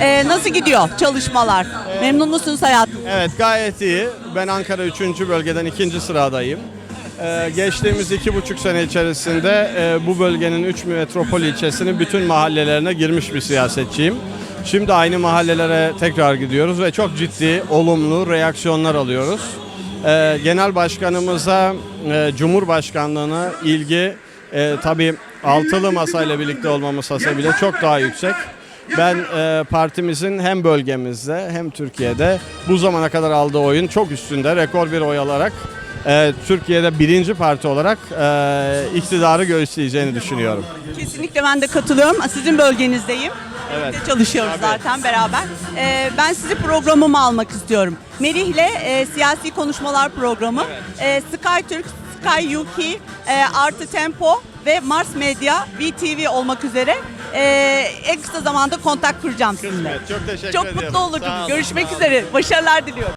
Ee, nasıl gidiyor çalışmalar? Memnun musunuz hayatım? Evet gayet iyi. Ben Ankara 3. bölgeden 2. sıradayım. Ee, geçtiğimiz iki buçuk sene içerisinde e, bu bölgenin 3 metropol ilçesinin bütün mahallelerine girmiş bir siyasetçiyim. Şimdi aynı mahallelere tekrar gidiyoruz ve çok ciddi, olumlu reaksiyonlar alıyoruz. Ee, Genel başkanımıza, e, Cumhurbaşkanlığına ilgi e, tabii altılı masayla birlikte olmamız hasebiyle çok daha yüksek. Ben e, partimizin hem bölgemizde hem Türkiye'de bu zamana kadar aldığı oyun çok üstünde rekor bir oy alarak e, Türkiye'de birinci parti olarak e, iktidarı göstereceğini düşünüyorum. Kesinlikle ben de katılıyorum. Sizin bölgenizdeyim. Evet. Birlikte çalışıyoruz Tabii. zaten beraber. Ee, ben sizi programıma almak istiyorum. Melih'le e, Siyasi Konuşmalar programı. E, Sky Türk, Sky UK, e, Artı Tempo ve Mars Medya, VTV olmak üzere e, en kısa zamanda kontak kuracağım sizinle. Çok teşekkür Çok ediyorum. mutlu. Sağ olun, Görüşmek sağ olun. üzere. Başarılar diliyorum.